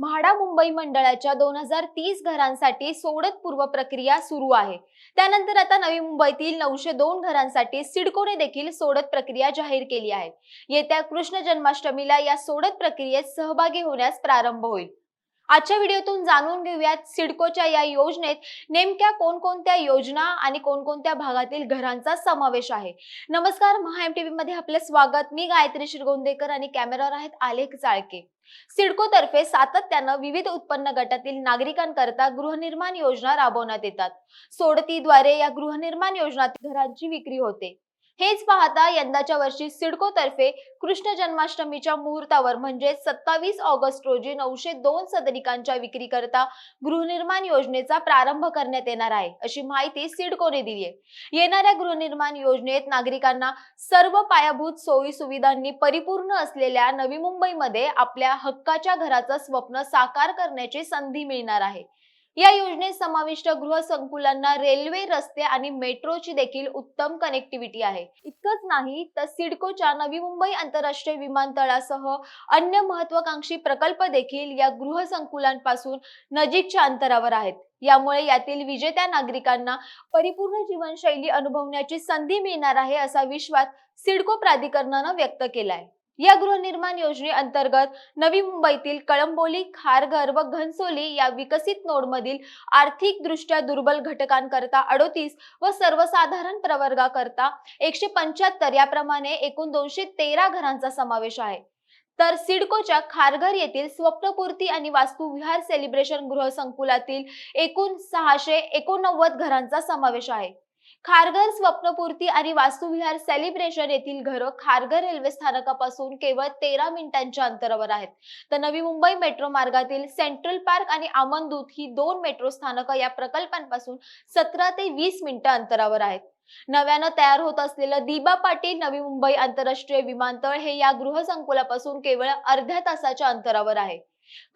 म्हाडा मुंबई मंडळाच्या दोन हजार तीस घरांसाठी सोडत पूर्व प्रक्रिया सुरू आहे. त्यानंतर आता नवी मुंबईतील नऊशे दोन घरांसाठी सिडकोने देखील सोडत प्रक्रिया जाहीर केली आहे. येत्या कृष्ण जन्माष्टमीला या सोडत प्रक्रियेत सहभागी होण्यास प्रारंभ होईल. आजच्या व्हिडिओतून जाणून घेऊयात सिडकोच्या या योजनेत नेमक्या कोणकोणत्या योजना आणि कोणकोणत्या भागातील घरांचा समावेश आहे. नमस्कार महा एम टीव्ही मध्ये आपले स्वागत. मी गायत्री शिरगोंदेकर आणि कॅमेरावर आहेत आलेख चाळके सिडकोतर्फे सातत्यानं विविध उत्पन्न गटातील नागरिकांकरता गृहनिर्माण योजना राबवण्यात येतात. सोडतीद्वारे या गृहनिर्माण योजनातील घरांची विक्री होते. हेच पाहता यंदाच्या वर्षी सिडको तर्फे कृष्ण जन्माष्टमीच्या मुहूर्तावर म्हणजे सत्तावीस ऑगस्ट रोजी नऊशे दोन सदनिकांच्या विक्रीकरता गृहनिर्माण योजनेचा प्रारंभ करण्यात येणार आहे अशी माहिती सिडकोने दिली आहे. येणाऱ्या गृहनिर्माण योजनेत नागरिकांना सर्व पायाभूत सोयी सुविधांनी परिपूर्ण असलेल्या नवी मुंबईमध्ये आपल्या हक्काच्या घराचं स्वप्न साकार करण्याची संधी मिळणार आहे. या योजनेत समाविष्ट गृहसंकुलांना रेल्वे रस्ते आणि मेट्रोची देखील उत्तम कनेक्टिव्हिटी आहे. इतकंच नाही तर सिडकोच्या नवी मुंबई आंतरराष्ट्रीय विमानतळासह अन्य महत्वाकांक्षी प्रकल्प देखील या गृहसंकुलांपासून नजीकच्या अंतरावर आहेत. यामुळे यातील विजेत्या नागरिकांना परिपूर्ण जीवनशैली अनुभवण्याची संधी मिळणार आहे असा विश्वास सिडको प्राधिकरणानं व्यक्त केलाय. या गृहनिर्माण योजनेअंतर्गत नवी मुंबईतील कळंबोली खारघर व घनसोली या विकसित नोडमधील आर्थिक दृष्ट्या दुर्बल घटकांकरता अडोतीस व सर्वसाधारण प्रवर्गाकरता एकशे पंच्याहत्तर याप्रमाणे एकूण दोनशे तेरा घरांचा समावेश आहे. तर सिडकोच्या खारघर येथील स्वप्नपूर्ती आणि वास्तुविहार सेलिब्रेशन गृह संकुलातील एकूण सहाशे एकोणनव्वद घरांचा समावेश आहे. खारघर स्वप्नपूर्ती आणि वास्तुविहार सेलिब्रेशन येथील घरं खारघर रेल्वे स्थानकापासून केवळ तेरा मिनिटांच्या अंतरावर आहेत. तर नवी मुंबई मेट्रो मार्गातील सेंट्रल पार्क आणि आमनदूत ही दोन मेट्रो स्थानकं या प्रकल्पांपासून सतरा ते वीस मिनिटं अंतरावर आहेत. नव्यानं तयार होत असलेलं दिबा पाटील नवी मुंबई आंतरराष्ट्रीय विमानतळ हे या गृहसंकुलापासून केवळ अर्ध्या तासाच्या अंतरावर आहे.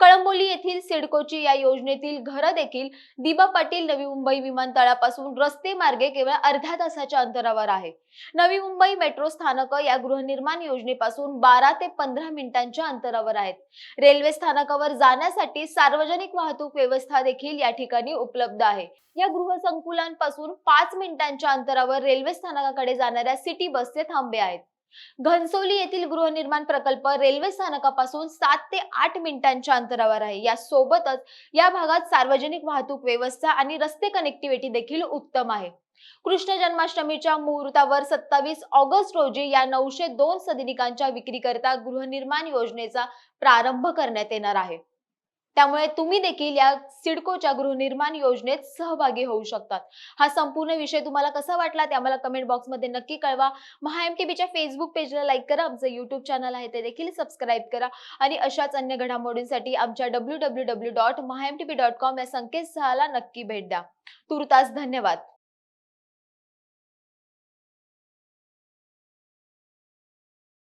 कळंबोली येथील सिडकोची या योजनेतील घरं देखील दिबा पाटील नवी मुंबई विमानतळापासून रस्ते मार्गे केवळ अर्ध्या तासाच्या अंतरावर आहे. नवी मुंबई मेट्रो स्थानक या गृहनिर्माण योजनेपासून बारा ते पंधरा मिनिटांच्या अंतरावर आहेत. रेल्वे स्थानकावर जाण्यासाठी सार्वजनिक वाहतूक व्यवस्था देखील या ठिकाणी उपलब्ध आहे. या गृहसंकुलांपासून पाच मिनिटांच्या अंतरावर रेल्वे स्थानकाकडे जाणाऱ्या सिटी बसचे थांबे आहेत. घनसोली येथील गृहनिर्माण प्रकल्प रेल्वे स्थानकापासून सात ते आठ मिनिटांच्या अंतरावर आहे. या सोबतच या भागात सार्वजनिक वाहतूक व्यवस्था आणि रस्ते कनेक्टिव्हिटी देखील उत्तम आहे. कृष्ण जन्माष्टमीच्या मुहूर्तावर सत्तावीस ऑगस्ट रोजी या नऊशे दोन सदनिकांच्या विक्रीकरिता गृहनिर्माण योजनेचा प्रारंभ करण्यात येणार आहे. त्यामुळे तुम्ही देखील या सिडकोच्या गृहनिर्माण योजनेत सहभागी होऊ शकतात. हा संपूर्ण विषय तुम्हाला कसा वाटला ते आम्हाला कमेंट बॉक्समध्ये नक्की कळवा. महा एम टीव्हीच्या फेसबुक पेजला लाईक करा आमचं युट्यूब चॅनल आहे ते देखील सबस्क्राईब करा. आणि अशाच अन्य घडामोडींसाठी आमच्या W W W dot Maha M T B dot com या संकेतस्थळाला नक्की भेट द्या. तुर्तास धन्यवाद.